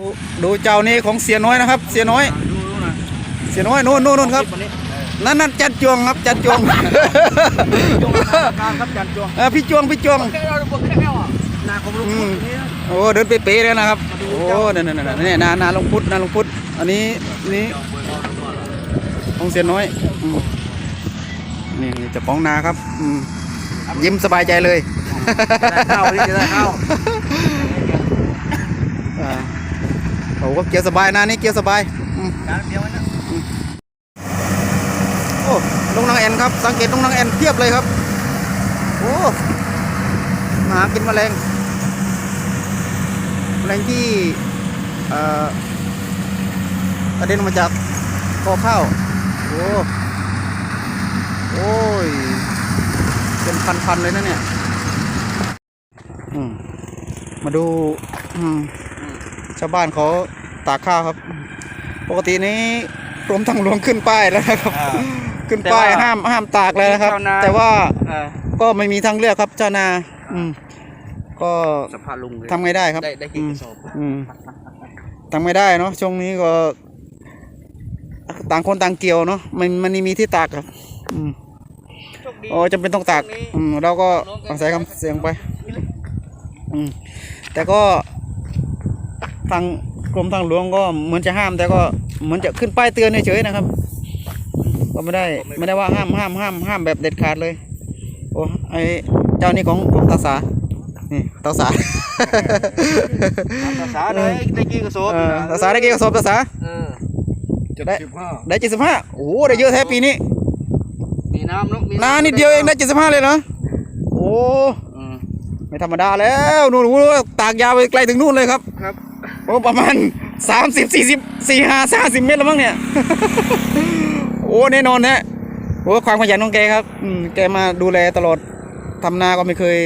ดูดูเจ้านี้ของเสียน้อยนะครับ เสียน้อยดูดูนะเสียน้อยนู่นนู่นนู่นครับวันนี้นั่นนั่นจันจวงครับจันจวงจงการครับจันจวงเออพี่จวงพี่จวงแค่เราบนแค่แค่อะนาของลุงอืมนี่นะโอ้เดินเป๊ะๆเลยนะครับ โอ้นั่นนั่นนั่นนี่นานาลงพุทธนาลงพุทธอันนี้นี่ของเสียน้อยอืมนี่เจะป้าของนาครับอืมยิ้มสบายใจเลยได้ข้าวนี่จะได้ข้าว อ่าโอ้ก็เกียร์สบายนะนี่เกียร์สบายอืมการเดียวนะโอ้ลงนางแอนครับสังเกตลงนางแอนเพียบเลยครับโอ้มาหากินแมลงแมลงที่เอ่อกระเด็นมาจากคอข้าวโอ้โอ้ยเป็นพันๆเลยนะเนี่ยมาดูชาวบ้านเขา ตากข้าวครับ ปกตินี้กรมทางหลวงขึ้นป้ายแล้วนะครับขึ้นป้ายห้ามห้ามตากเลยนะครับแต่ว่าเออก็ไม่มีทางเลือกครับเจ้านา อืมก็สภาพลุงเลยทำไงได้ครับ ได้ได้กี่กระสอบอืมทำไม่ได้เนาะช่วงนี้ก็ ต่างคนต่างเกี่ยวเนาะมันมันไม่มีที่ตากครับ อืมโชคดี โอ้จำเป็นต้องตาก อืมเราก็อาศัยคำเสียงไป อืมแต่ก็ทาง กรมทางหลวงก็เหมือนจะห้ามแต่ก็เหมือนจะขึ้นป้ายเตือนเฉยๆนะครับ ก็ไม่ได้ไม่ได้ว่าห้ามห้ามห้ามห้ามแบบเด็ดขาดเลยโอ้ไอเจ้านี่ของของตาสานี่ตาสาภาษาได้ได้กี่กระสอบเออตาสาได้กี่กระสอบตาสาเออได้สิบห้าได้เจ็ดสิบห้าโอ้โหได้เยอะแท้ปีนี้มีน้ำเนาะมีนานิดเดียวเองได้เจ็ดสิบห้าเลยเนาะโอ้อืมไม่ธรรมดาแล้วนู่นนู่นตากยาวไปไกลถึงนู่นเลยครับครับ โอ้ประมาณสามสิบสี่สิบสี่ห้าสามสิบเมตรแล้วมั้งเนี่ย โอ้แน่นอนฮะโอ้ความขยันของแกครับอืมแกมาดูแลตลอดทำนาก็ไม่เคย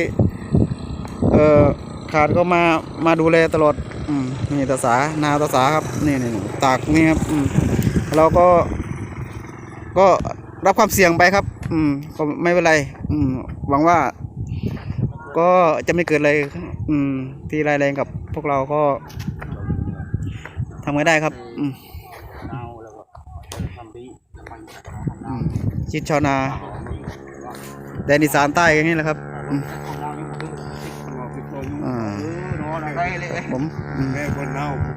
เอ่อขาดก็มามาดูแลตลอดอืมนี่ตาสานาตาสาครับนี่นี่นี่ตากนี่ครับอืมเราก็ ก็รับความเสี่ยงไปครับ อืมก็ไม่เป็นไร อืมหวังว่า ก็จะไม่เกิดอะไรอืม ที่ร้ายแรงกับพวกเราก็ทำไงได้ครับ อืมเอาแล้วก็ทำดีทำดีอืมชิดชาวนา แดนอีสานใต้อย่างนี้แหละครับอืมอ่าเออเนาะได้เลยผมอืมแม่คนเน่า